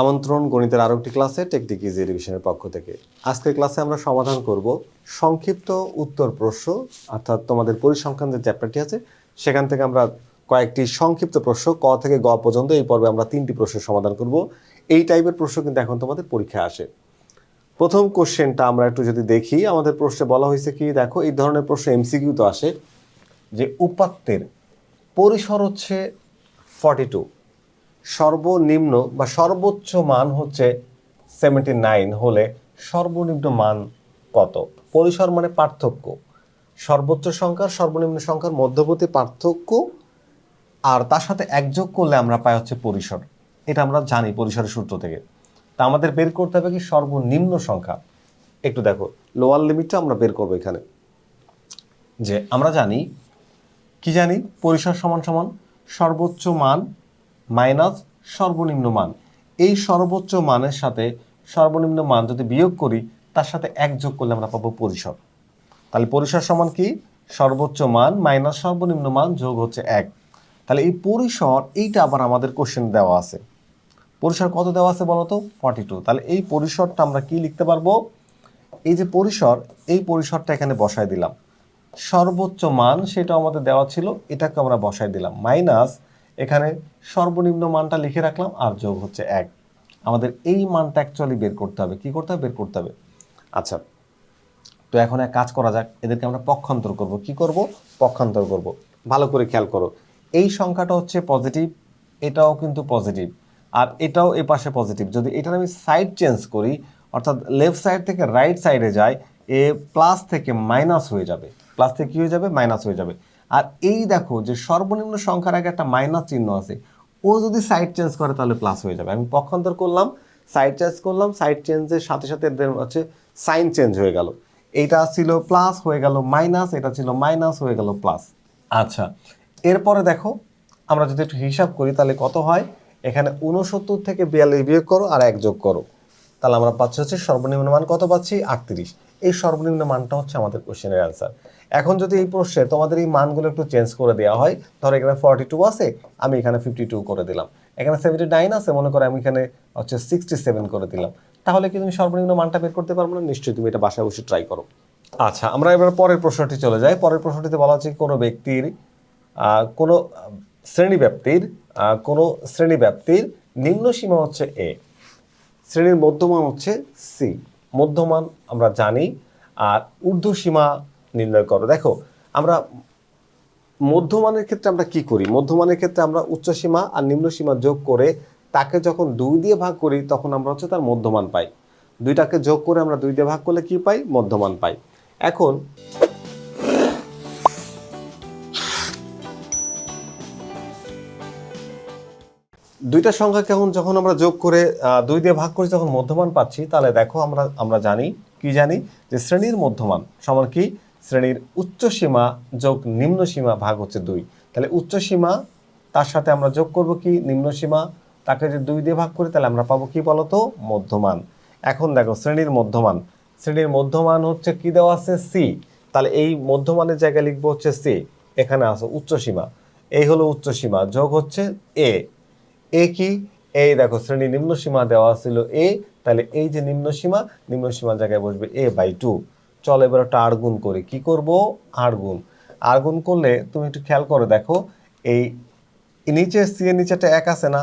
আমন্ত্রণ গণিতের আরও একটি ক্লাসে টেকনিক ইজি এডুকেশনের পক্ষ থেকে। আজকের ক্লাসে আমরা সমাধান করব সংক্ষিপ্ত উত্তর প্রশ্ন, অর্থাৎ তোমাদের পরিসংখ্যান যে চ্যাপ্টারটি আছে, সেখান থেকে আমরা কয়েকটি সংক্ষিপ্ত প্রশ্ন, ক থেকে গ পর্যন্ত এই পর্বে আমরা তিনটি প্রশ্নের সমাধান করব। এই টাইপের প্রশ্ন কিন্তু এখন তোমাদের পরীক্ষায় আসে। প্রথম কোশ্চেনটা আমরা একটু যদি দেখি, আমাদের প্রশ্নে বলা হয়েছে কি, দেখো এই ধরনের প্রশ্ন এমসিকিউ তো আসে যে, উপাত্তের পরিসর হচ্ছে ফর্টি টু সর্বনিম্ন বা সর্বোচ্চ মান হচ্ছে সেভেন্টি নাইন হলে সর্বনিম্ন মান কত? পরিসর মানে পার্থক্য। সর্বোচ্চ সংখ্যার সর্বনিম্ন সংখ্যার মধ্যবর্তী পার্থক্য আর তার সাথে একযোগ করলে আমরা পাই হচ্ছে পরিসর। এটা আমরা জানি পরিসরের সূত্র থেকে। তা আমাদের বের করতে হবে কি সর্বনিম্ন সংখ্যা? একটু দেখো লোয়ার লিমিটটা আমরা বের করব এখানে। যে আমরা জানি, কি জানি? পরিসর সমান সমান সর্বোচ্চ মান মাইনাস সর্বনিম্ন মান। এই সর্বোচ্চ মানের সাথে সর্বনিম্ন মান যদি বিয়োগ করি, তার সাথে এক যোগ করলে আমরা পাবো পরিসর। তাহলে পরিসর সমান কি? সর্বোচ্চ মান মাইনাস সর্বনিম্ন মান যোগ হচ্ছে এক। তাহলে এই পরিসর, এইটা আবার আমাদের কোশ্চেন দেওয়া আছে। পরিসর কত দেওয়া আছে বলো তো? ফর্টি টু তাহলে এই পরিসরটা আমরা কি লিখতে পারব? এই যে পরিসর, এই পরিসরটা এখানে বসায় দিলাম। সর্বোচ্চ মান সেটা আমাদের দেওয়া ছিল এটাকে আমরা বসায় দিলাম। মাইনাস এখানে সর্বনিম্ন মানটা লিখে রাখলাম, আর যোগ হচ্ছে এক। আমাদের এই মানটা অ্যাকচুয়ালি বের করতে হবে। কি করতে হবে? বের করতে হবে। আচ্ছা তো এখন এক কাজ করা যাক। এদেরকে আমরা পক্ষান্তর করব। কি করব? পক্ষান্তর করব। ভালো করে খেয়াল করো। এই সংখ্যাটা হচ্ছে পজিটিভ এটাও কিন্তু পজিটিভ আর এটাও এ পাশে পজিটিভ যদি এটার আমি সাইড চেঞ্জ করি, অর্থাৎ লেফট সাইড থেকে রাইট সাইডে যায় এ প্লাস থেকে মাইনাস হয়ে যাবে। প্লাস থেকে কী হয়ে যাবে? মাইনাস হয়ে যাবে। আর এই দেখো যে সর্বনিম্ন সংখ্যার আগে একটা মাইনাস চিহ্ন আছে ও যদি সাইড চেঞ্জ করে তাহলে প্লাস হয়ে যাবে। আমি পক্ষান্তর করলাম সাইড চেঞ্জ করলাম সাইড চেঞ্জের সাথে সাথে এদের হচ্ছে সাইন চেঞ্জ হয়ে গেল। এইটা ছিল প্লাস হয়ে গেল মাইনাস এটা ছিল মাইনাস হয়ে গেল প্লাস আচ্ছা। এরপরে দেখো আমরা যদি একটু হিসাব করি তাহলে কত হয়? এখানে উনসত্তর থেকে বিয়াল্লিশ বিয়োগ করো আর এক যোগ করো। তাহলে আমরা পাচ্ছি হচ্ছে সর্বনিম্ন মান, কত পাচ্ছি? আটত্রিশ। এই সর্বনিম্ন মানটা হচ্ছে আমাদের কোশ্চেনের অ্যান্সার এখন যদি এই প্রশ্নে তোমাদের এই মানগুলো একটু চেঞ্জ করে দেওয়া হয়, ধরো এখানে ফর্টি টু আছে, আমি এখানে ফিফটি টু করে দিলাম। এখানে সেভেন্টি নাইন আছে, মনে করো আমি এখানে হচ্ছে সিক্সটি সেভেন করে দিলাম। তাহলে কি তুমি সর্বনিম্ন মানটা বের করতে পারব না? নিশ্চয়ই তুমি এটা বাসায় বসে ট্রাই করো। আচ্ছা আমরা এবার পরের প্রশ্নটি চলে যাই। পরের প্রশ্নটিতে বলা হচ্ছে কোনো ব্যক্তির কোনো শ্রেণীব্যাপ্তির কোনো শ্রেণীব্যাপ্তির নিম্ন সীমা হচ্ছে এ শ্রেণির মধ্যমান হচ্ছে সি মধ্যমান আমরা জানি, আর ঊর্ধ্ব সীমা নির্ণয় করো। দেখো, আমরা মধ্যমানের ক্ষেত্রে আমরা কি করি? মধ্যমানের ক্ষেত্রে আমরা উচ্চ সীমা আর নিম্ন সীমা যোগ করে তাকে যখন দুই দিয়ে ভাগ করি, তখন আমরা হচ্ছে তার মধ্যমান পাই। দুইটাকে যোগ করে আমরা দুই দিয়ে ভাগ করলে কি পাই? মধ্যমান পাই। এখন দুইটা সংখ্যাকে এখন যখন আমরা যোগ করে দুই দিয়ে ভাগ করি যখন মধ্যমান পাচ্ছি। তাহলে দেখো আমরা আমরা জানি, কি জানি? যে শ্রেণির মধ্যমান সমান কি? শ্রেণির উচ্চ সীমা যোগ নিম্ন সীমা ভাগ হচ্ছে দুই। তাহলে উচ্চ সীমা, তার সাথে আমরা যোগ করব কি? নিম্ন সীমা। তাকে যদি দুই দিয়ে ভাগ করি, তাহলে আমরা পাবো কি বলতো? মধ্যমান। এখন দেখো, শ্রেণির মধ্যমান। শ্রেণির মধ্যমান হচ্ছে কি দেওয়া আছে? সি তাহলে এই মধ্যমানের জায়গায় লিখব হচ্ছে সি এখানে আছে উচ্চ সীমা। এই হলো উচ্চ সীমা। যোগ হচ্ছে এ এ কি? এই দেখো, শ্রেণি নিম্ন সীমা দেওয়া ছিল এ, তাহলে এই যে নিম্ন সীমা, নিম্ন সীমার জায়গায় বসবে এ বাই টু। চল এবার একটা আর গুণ করি। কি করব? আর গুণ। আর গুণ করলে তুমি একটু খেয়াল করে, দেখো, এই নিচে সি এর নিচেটা এক আছে না?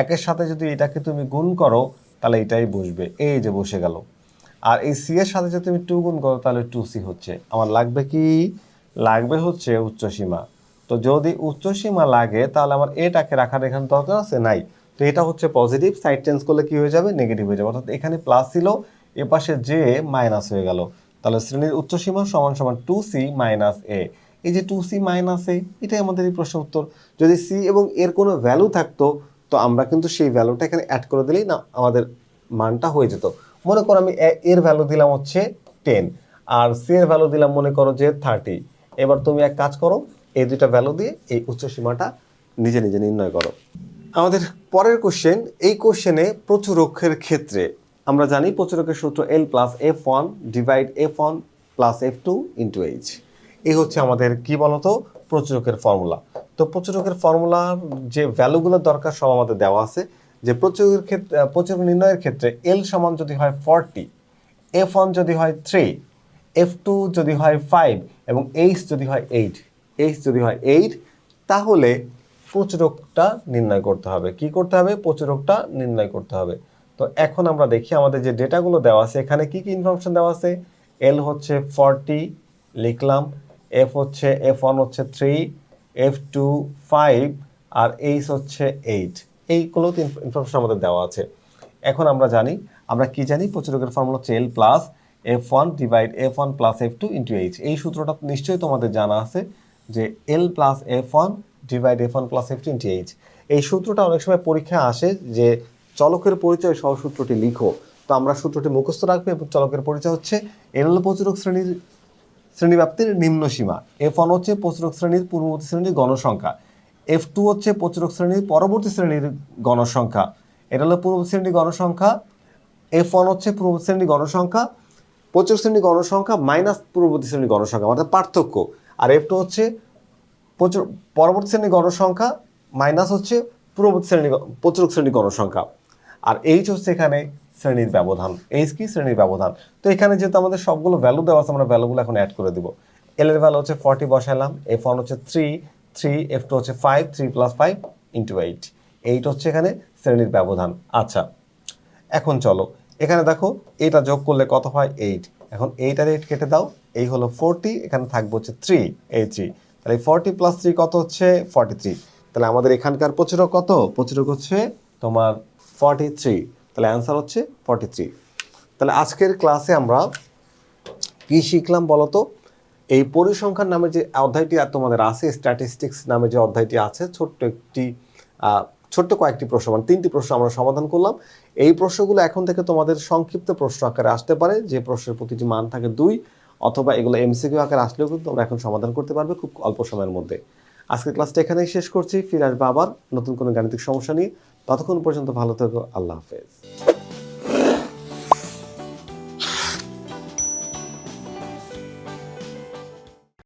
একের সাথে যদি এটাকে তুমি গুণ করো, তাহলে এটাই বসবে। এই যে বসে গেল। আর এই সি এর সাথে যদি তুমি টু গুণ করো, তাহলে টু সি হচ্ছে। আমার লাগবে কি? লাগবে হচ্ছে উচ্চ সীমা। তো যদি উচ্চ সীমা লাগে, তাহলে আমার এটাকে রাখার এখানে দরকার আছে নাই। তো এটা হচ্ছে পজিটিভ সাইড চেঞ্জ করলে কি হয়ে যাবে? নেগেটিভ হয়ে যাবে। অর্থাৎ এখানে প্লাস ছিল এ পাশে যে মাইনাস হয়ে গেল। তাহলে শ্রেণির উচ্চ সীমা সমান সমান টু সি মাইনাস এ এই যে টু সি মাইনাস এ এটাই আমাদের এই প্রশ্ন উত্তর। যদি সি এবং এর কোনো ভ্যালু থাকতো, তো আমরা কিন্তু সেই ভ্যালুটা এখানে অ্যাড করে দিলেই না, আমাদের মানটা হয়ে যেত। মনে করো আমি এর ভ্যালু দিলাম হচ্ছে টেন আর সি এর ভ্যালু দিলাম মনে করো যে থার্টি এবার তুমি এক কাজ করো এই দুইটা ভ্যালু দিয়ে এই উচ্চ সীমাটা নিজে নিজে নির্ণয় করো। আমাদের পরের কোশ্চেন এই কোশ্চেনে প্রচুরকের ক্ষেত্রে আমরা জানি প্রচুরকের সূত্র L plus f one divide f one plus f two into h এই হচ্ছে আমাদের কি বলতো? প্রচুরকের ফর্মুলা তো প্রচুরকের ফর্মুলার যে ভ্যালুগুলো দরকার সব আমাদের দেওয়া আছে। যে প্রচুরের ক্ষেত্রে প্রচুর নির্ণয়ের ক্ষেত্রে এল সমান যদি হয় ফর্টি এফ ওয়ান যদি হয় থ্রি এফ টু যদি হয় ফাইভ এবং এইচ যদি হয় এইট এইচ যদি হয় এইট তাহলে প্রচুরকটা নির্ণয় করতে হবে। কি করতে হবে? প্রচুরকটা নির্ণয় করতে হবে। তো এখন আমরা দেখি আমাদের যে ডেটাগুলো দেওয়া আছে, এখানে কি কি ইনফরমেশন দেওয়া আছে? এল হচ্ছে ফর্টি লিখলাম। এফ হচ্ছে এফ ওয়ান হচ্ছে থ্রি এফ টু ফাইভ আর এইচ হচ্ছে এইট এইগুলো ইনফরমেশন আমাদের দেওয়া আছে। এখন আমরা জানি, আমরা কি জানি? প্রচুরকের ফর্মুলা হচ্ছে L plus f one divide f one plus f two into h এই সূত্রটা নিশ্চয়ই তোমাদের জানা আছে। যে L plus f one divide f one plus f two into h এই সূত্রটা অনেক সময় পরীক্ষায় আসে যে চলকের পরিচয় সহ সূত্রটি লিখো। তো আমরা সূত্রটি মুখস্থ রাখব এবং চলকের পরিচয় হচ্ছে এল প্রচুরক শ্রেণির শ্রেণীব্যাপ্তির নিম্ন সীমা। এফ ওয়ান হচ্ছে প্রচুরক শ্রেণির পূর্ববর্তী শ্রেণির গণসংখ্যা এফ টু হচ্ছে প্রচুরক শ্রেণির পরবর্তী শ্রেণির গণসংখ্যা এটা হলো পূর্ব শ্রেণির গণসংখ্যা এফ ওয়ান হচ্ছে পূর্ব শ্রেণির গণসংখ্যা প্রচুর শ্রেণির গণসংখ্যা মাইনাস পূর্ববর্তী শ্রেণির গণসংখ্যা অর্থাৎ পার্থক্য। আর এফ টু হচ্ছে প্রচুর, পরবর্তী শ্রেণির গণসংখ্যা মাইনাস হচ্ছে পূর্ববর্তী শ্রেণি প্রচুরক শ্রেণির গণসংখ্যা। আর এইচ হচ্ছে এখানে শ্রেণির ব্যবধান। এইচ কি? শ্রেণির ব্যবধান। তো এখানে যেহেতু আমাদের সবগুলো ভ্যালু দেওয়া আছে, আমরা ভ্যালুগুলো এখন অ্যাড করে দিব। এল এর ভ্যালু হচ্ছে ফর্টি বসাইলাম। এফ ওয়ান হচ্ছে থ্রি থ্রি এফ টু হচ্ছে five three plus five into eight eight হচ্ছে এখানে শ্রেণির ব্যবধান। আচ্ছা এখন চলো। এখানে দেখো, এটা যোগ করলে কত হয়? এইট এখন এইট রেট কেটে দাও, এই হলো ফোরটি এখানে থাকব হচ্ছে থ্রি এই থ্রি তাহলে ফোরটি প্লাস থ্রি কত হচ্ছে? ফর্টি থ্রি তাহলে আমাদের এখানকার প্রচুরক কত? প্রচুরক হচ্ছে তোমার ফর্টি থ্রি তাহলে অ্যান্সার হচ্ছে ফর্টি থ্রি তাহলে আজকের ক্লাসে আমরা কি শিখলাম বলতো? এই পরিসংখ্যান নামে যে অধ্যায়টি তোমাদের আছে স্ট্যাটিস্টিক্স নামে যে অধ্যায়টি আছে, ছোট্ট একটি ছোট্ট কয়েকটি প্রশ্ন মানে তিনটি প্রশ্ন আমরা সমাধান করলাম। এই প্রশ্নগুলো এখন থেকে তোমাদের সংক্ষিপ্ত প্রশ্ন আকারে আসতে পারে। যে প্রশ্নের প্রতিটি মান থাকে দুই, অথবা এগুলো এমসিকিউ আকারে আসলেও কিন্তু তোমরা এখন সমাধান করতে পারবে খুব অল্প সময়ের মধ্যে। আজকে ক্লাসটা এখানেই শেষ করছি। ফিরে আসব আবার নতুন কোনো গাণিতিক সমস্যা নিয়ে। ততক্ষণ পর্যন্ত ভালো থেকো। আল্লাহ হাফেজ।